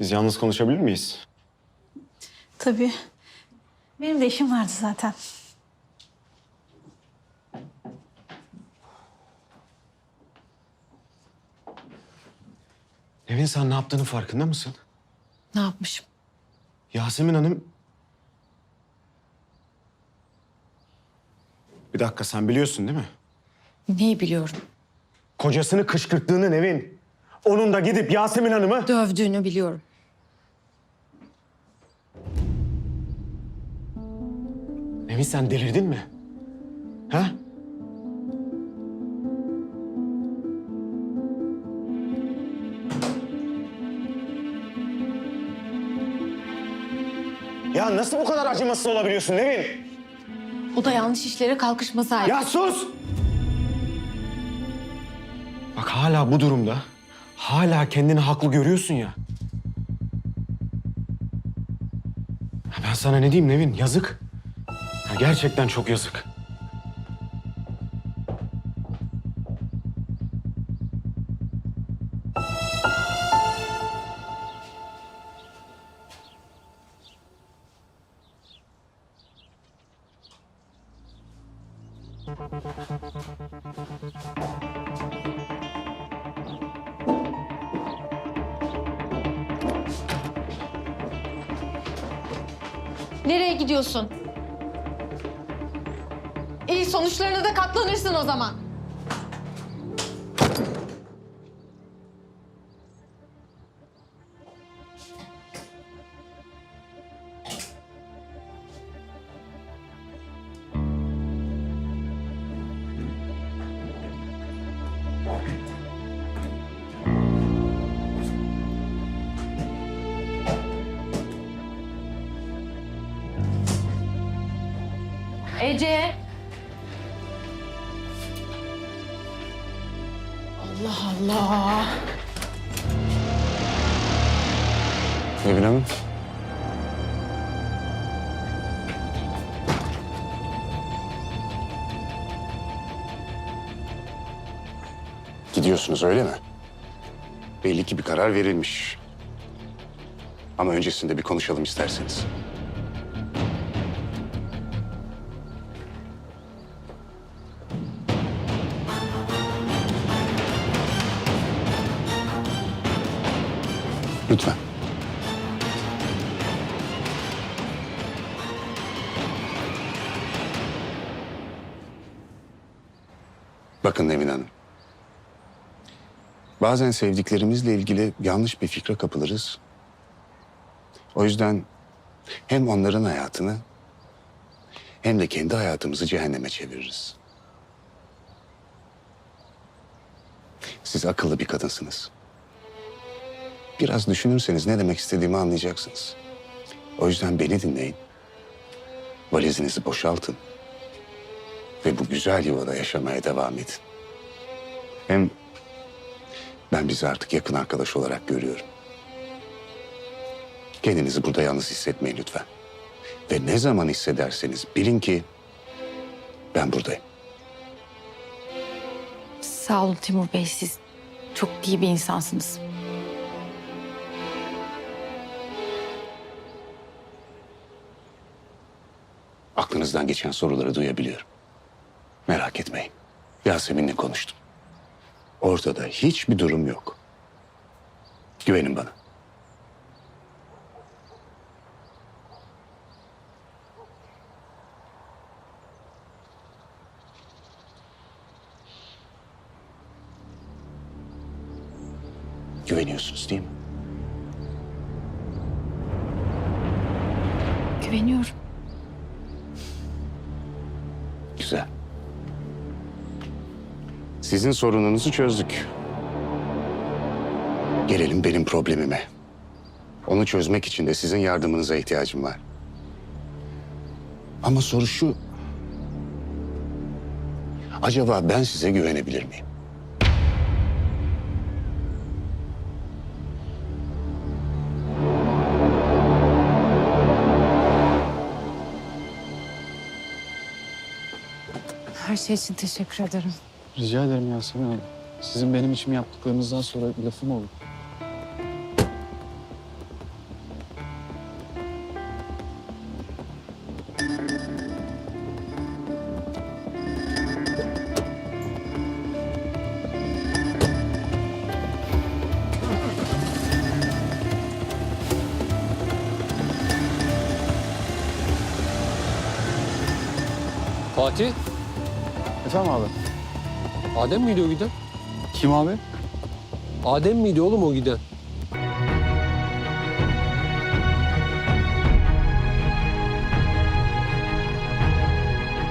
Biz yalnız konuşabilir miyiz? Tabii. Benim de işim vardı zaten. Nevin sen ne yaptığının farkında mısın? Ne yapmışım? Yasemin Hanım... Bir dakika sen biliyorsun değil mi? Neyi biliyorum? Kocasını kışkırttığını Nevin. Onun da gidip Yasemin Hanım'ı... Dövdüğünü biliyorum. Nevin sen delirdin mi? Ha? Ya nasıl bu kadar acımasız olabiliyorsun Nevin? O da yanlış işlere kalkışmasaydı. Ya sus! Bak hala bu durumda, hala kendini haklı görüyorsun ya. Ya Ben sana ne diyeyim Nevin, yazık. Gerçekten çok yazık. Nereye gidiyorsun? İyi sonuçlarına da katlanırsın o zaman. Ece. Allah Allah. Hanım. Gidiyorsunuz öyle mi? Belli ki bir karar verilmiş. Ama öncesinde bir konuşalım isterseniz. Lütfen. Bakın Nevin Hanım. Bazen sevdiklerimizle ilgili yanlış bir fikre kapılırız. O yüzden hem onların hayatını hem de kendi hayatımızı cehenneme çeviririz. Siz akıllı bir kadınsınız. Biraz düşünürseniz ne demek istediğimi anlayacaksınız. O yüzden beni dinleyin. Valizinizi boşaltın. Ve bu güzel yuvada yaşamaya devam edin. Hem ben bizi artık yakın arkadaş olarak görüyorum. Kendinizi burada yalnız hissetmeyin lütfen. Ve ne zaman hissederseniz bilin ki ben buradayım. Sağ olun Timur Bey siz çok iyi bir insansınız. Aklınızdan geçen soruları duyabiliyorum. Merak etmeyin. Yasemin'le konuştum. Ortada hiçbir durum yok. Güvenin bana. Güveniyorsunuz değil mi? Güveniyorum. Sizin sorununuzu çözdük. Gelelim benim problemime. Onu çözmek için de sizin yardımınıza ihtiyacım var. Ama soru şu. Acaba ben size güvenebilir miyim? Her şey için teşekkür ederim. Rica ederim Yasemin Hanım. Sizin benim için yaptıklarınızdan sonra lafım olur. Fatih, Efendim abi? Adem miydi o giden? Kim abi? Adem miydi oğlum o giden?